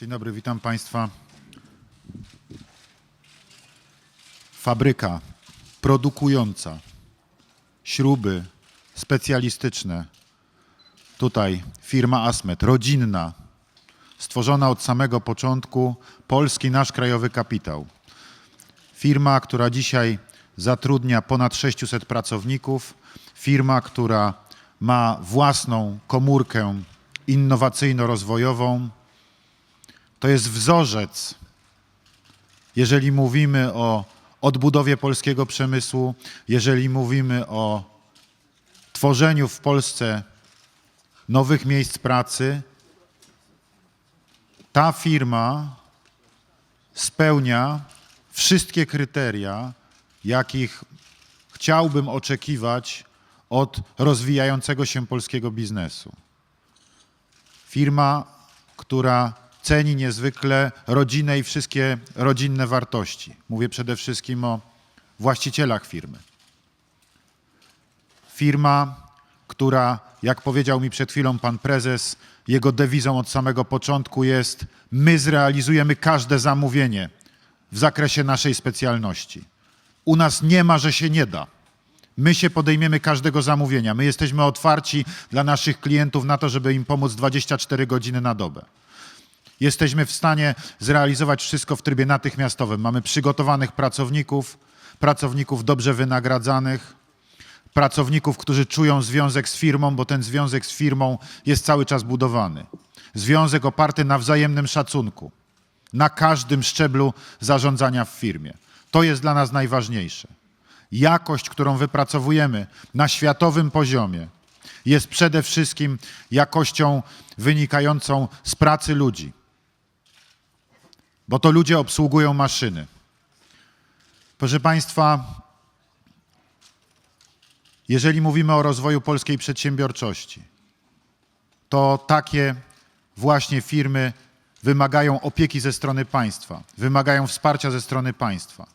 Dzień dobry, witam Państwa. Fabryka produkująca śruby specjalistyczne. Tutaj firma Asmet, rodzinna, stworzona od samego początku, polski nasz krajowy kapitał. Firma, która dzisiaj zatrudnia ponad 600 pracowników, firma, która ma własną komórkę innowacyjno-rozwojową. To jest wzorzec, jeżeli mówimy o odbudowie polskiego przemysłu, jeżeli mówimy o tworzeniu w Polsce nowych miejsc pracy. Ta firma spełnia wszystkie kryteria, jakich chciałbym oczekiwać od rozwijającego się polskiego biznesu. Firma, która ceni niezwykle rodzinę i wszystkie rodzinne wartości. Mówię przede wszystkim o właścicielach firmy. Firma, która, jak powiedział mi przed chwilą pan prezes, jego dewizą od samego początku jest: My zrealizujemy każde zamówienie w zakresie naszej specjalności. U nas nie ma, że się nie da. My się podejmiemy każdego zamówienia. My jesteśmy otwarci dla naszych klientów na to, żeby im pomóc 24 godziny na dobę. Jesteśmy w stanie zrealizować wszystko w trybie natychmiastowym. Mamy przygotowanych pracowników, pracowników dobrze wynagradzanych, pracowników, którzy czują związek z firmą, bo ten związek z firmą jest cały czas budowany. Związek oparty na wzajemnym szacunku, na każdym szczeblu zarządzania w firmie. To jest dla nas najważniejsze. Jakość, którą wypracowujemy na światowym poziomie, jest przede wszystkim jakością wynikającą z pracy ludzi, bo to ludzie obsługują maszyny. Proszę Państwa, jeżeli mówimy o rozwoju polskiej przedsiębiorczości, to takie właśnie firmy wymagają opieki ze strony państwa, wymagają wsparcia ze strony państwa.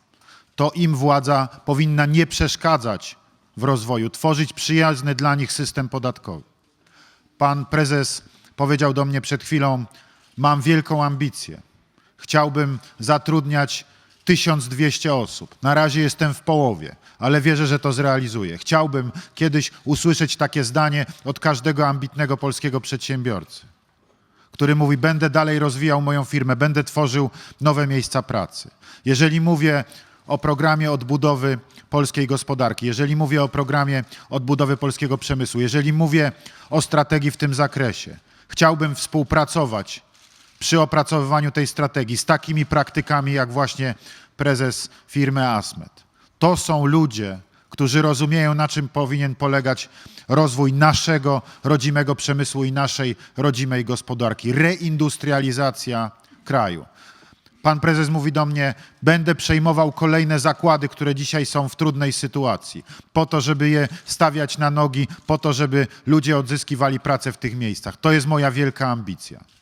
To im władza powinna nie przeszkadzać w rozwoju, tworzyć przyjazny dla nich system podatkowy. Pan prezes powiedział do mnie przed chwilą: Mam wielką ambicję. Chciałbym zatrudniać 1200 osób. Na razie jestem w połowie, ale wierzę, że to zrealizuję. Chciałbym kiedyś usłyszeć takie zdanie od każdego ambitnego polskiego przedsiębiorcy, który mówi: Będę dalej rozwijał moją firmę, będę tworzył nowe miejsca pracy. Jeżeli mówię o programie odbudowy polskiej gospodarki, jeżeli mówię o programie odbudowy polskiego przemysłu, jeżeli mówię o strategii w tym zakresie, chciałbym współpracować przy opracowywaniu tej strategii z takimi praktykami jak właśnie prezes firmy Asmet. To są ludzie, którzy rozumieją, na czym powinien polegać rozwój naszego rodzimego przemysłu i naszej rodzimej gospodarki. Reindustrializacja kraju. Pan prezes mówi do mnie: Będę przejmował kolejne zakłady, które dzisiaj są w trudnej sytuacji, po to, żeby je stawiać na nogi, po to, żeby ludzie odzyskiwali pracę w tych miejscach. To jest moja wielka ambicja.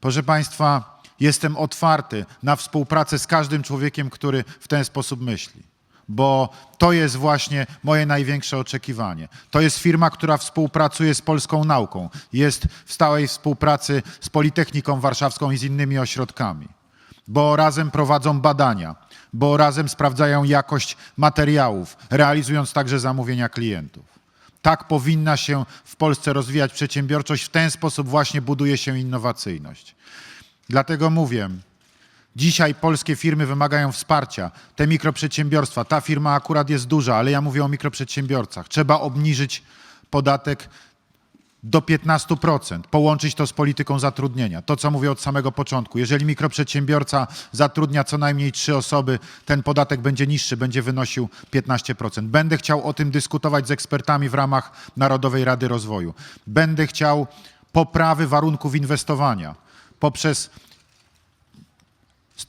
Proszę Państwa, jestem otwarty na współpracę z każdym człowiekiem, który w ten sposób myśli, bo to jest właśnie moje największe oczekiwanie. To jest firma, która współpracuje z polską nauką, jest w stałej współpracy z Politechniką Warszawską i z innymi ośrodkami, bo razem prowadzą badania, bo razem sprawdzają jakość materiałów, realizując także zamówienia klientów. Tak powinna się w Polsce rozwijać przedsiębiorczość. W ten sposób właśnie buduje się innowacyjność. Dlatego mówię, dzisiaj polskie firmy wymagają wsparcia. Te mikroprzedsiębiorstwa, ta firma akurat jest duża, ale ja mówię o mikroprzedsiębiorcach. Trzeba obniżyć podatek do 15%, połączyć to z polityką zatrudnienia. To, co mówię od samego początku. Jeżeli mikroprzedsiębiorca zatrudnia co najmniej trzy osoby, ten podatek będzie niższy, będzie wynosił 15%. Będę chciał o tym dyskutować z ekspertami w ramach Narodowej Rady Rozwoju. Będę chciał poprawy warunków inwestowania poprzez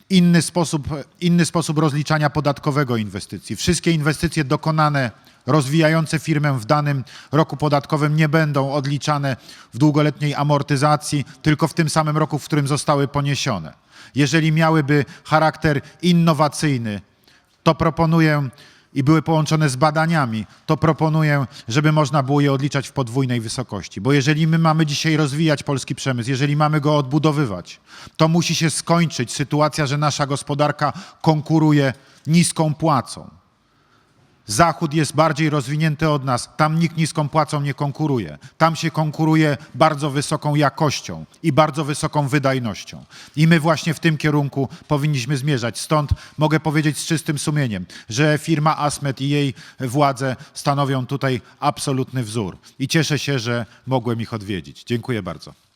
inny sposób, inny sposób rozliczania podatkowego inwestycji. Wszystkie inwestycje dokonane, rozwijające firmę w danym roku podatkowym nie będą odliczane w długoletniej amortyzacji, tylko w tym samym roku, w którym zostały poniesione. Jeżeli miałyby charakter innowacyjny, to proponuję i były połączone z badaniami, to proponuję, żeby można było je odliczać w podwójnej wysokości. Bo jeżeli my mamy dzisiaj rozwijać polski przemysł, jeżeli mamy go odbudowywać, to musi się skończyć sytuacja, że nasza gospodarka konkuruje niską płacą. Zachód jest bardziej rozwinięty od nas. Tam nikt niską płacą nie konkuruje. Tam się konkuruje bardzo wysoką jakością i bardzo wysoką wydajnością. I my właśnie w tym kierunku powinniśmy zmierzać. Stąd mogę powiedzieć z czystym sumieniem, że firma Asmet i jej władze stanowią tutaj absolutny wzór. I cieszę się, że mogłem ich odwiedzić. Dziękuję bardzo.